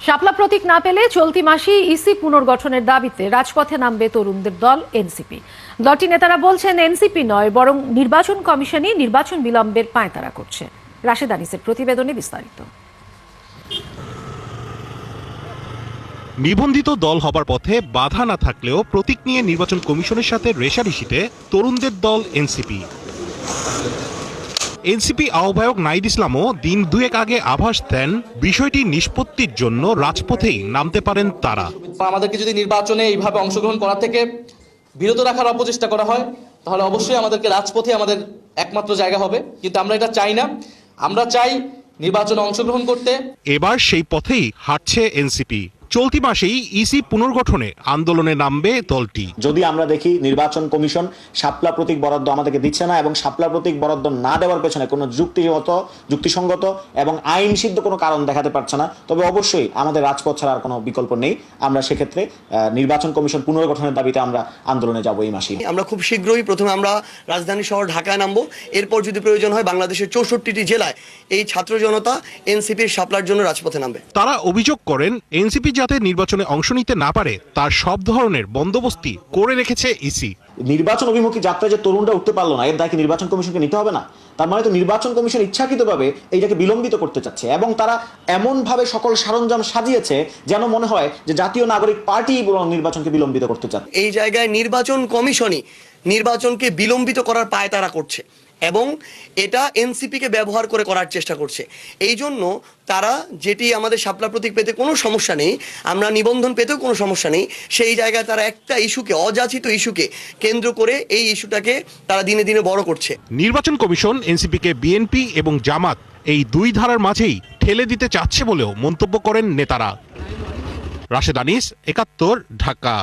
শাপলা প্রতীক না পেলে চলতি মাসেই ইসি পুনর্গঠনের দাবিতে রাজপথে নামবে তরুণদের দল এনসিপি। দলটি নেতারা বলছেন, এনসিপি নয়, বরং নির্বাচন কমিশনই নির্বাচন বিলম্বের পায়তারা করছে। রাশেদ আনিসের প্রতিবেদনে বিস্তারিত। নিবন্ধিত দল হবার পথে বাধা না থাকলেও প্রতীক নিয়ে নির্বাচন কমিশনের সাথে রেশারেশিতে তরুণদের দল এনসিপি। এনসিপি আহ্বায়ক নাইদ ইসলামও দিন দুয়েক আগে আভাস দেন বিষয়টি নিষ্পত্তির জন্য রাজপথেই নামতে পারেন তারা। আমাদেরকে যদি নির্বাচনে এইভাবে অংশগ্রহণ করা থেকে বিরত রাখার অপচেষ্টা করা হয় তাহলে অবশ্যই আমাদেরকে রাজপথে আমাদের একমাত্র জায়গা হবে। কিন্তু আমরা এটা চাই না। আমরা চাই নির্বাচনে অংশগ্রহণ করতে। এবার সেই পথেই হাঁটছে এনসিপি। চলতি মাসেই ইসি পুনর্গঠনে আন্দোলনে নামবে দলটি। যদি আমরা দেখি নির্বাচন কমিশন শাপলা প্রতীক বরাদ্দ আমাদেরকে দিচ্ছে না এবং শাপলা প্রতীক বরাদ্দ না দেওয়ার পেছনে কোনো যুক্তিগত যুক্তিসঙ্গত এবং আইন সিদ্ধ কোনো কারণ দেখাতে পারছে না তবে অবশ্যই আমাদের রাজপথ ছাড়া আর কোনো বিকল্প নেই। আমরা সেক্ষেত্রে আহ, নির্বাচন কমিশন পুনর্গঠনের দাবিতে আমরা আন্দোলনে যাব এই মাসে আমরা খুব শীঘ্রই প্রথমে আমরা রাজধানী শহর ঢাকায় নামবো। এরপর যদি প্রয়োজন হয় বাংলাদেশের চৌষট্টিটি জেলায় এই ছাত্র জনতা এনসিপির সাপলার জন্য রাজপথে নামবে। তারা অভিযোগ করেন এনসিপি যাতে নির্বাচনে অংশ নিতে না পারে তার সব ধরনের বন্দোবস্তি করে রেখেছে ইসি। নির্বাচন অভিমুখী যাত্রায় যে তরুণরা উঠতে পারল না এর দায় কি নির্বাচন কমিশনকে নিতে হবে না। তার মানে তো নির্বাচন কমিশন ইচ্ছাকৃতভাবে এইটাকে বিলম্বিত করতে চাচ্ছে এবং তারা এমনভাবে সকল সরঞ্জাম সাজিয়েছে যেন মনে হয় যে জাতীয় নাগরিক পার্টি বরং নির্বাচনকে বিলম্বিত করতে চাচ্ছে। এই জায়গায় নির্বাচন কমিশনই নির্বাচনকে বিলম্বিত করার পায় তারা করছে। এবং এটা এনসিপিকে ব্যবহার করে করার চেষ্টা করছে। এই জন্য তারা যেটি আমাদের শাপলা প্রতীক পেতে কোনো সমস্যা নেই, আমরা নিবন্ধন পেতেও কোনো সমস্যা নেই, সেই জায়গায় তারা একটা ইস্যুকে, অযাচিত ইস্যুকে কেন্দ্র করে এই ইস্যুটাকে তারা দিনে দিনে বড় করছে। নির্বাচন কমিশন এনসিপিকে বিএনপি এবং জামাত এই দুই ধারার মাঝেই ঠেলে দিতে চাচ্ছে বলেও মন্তব্য করেন নেতারা। রাশেদ আনিস, একাত্তর, ঢাকা।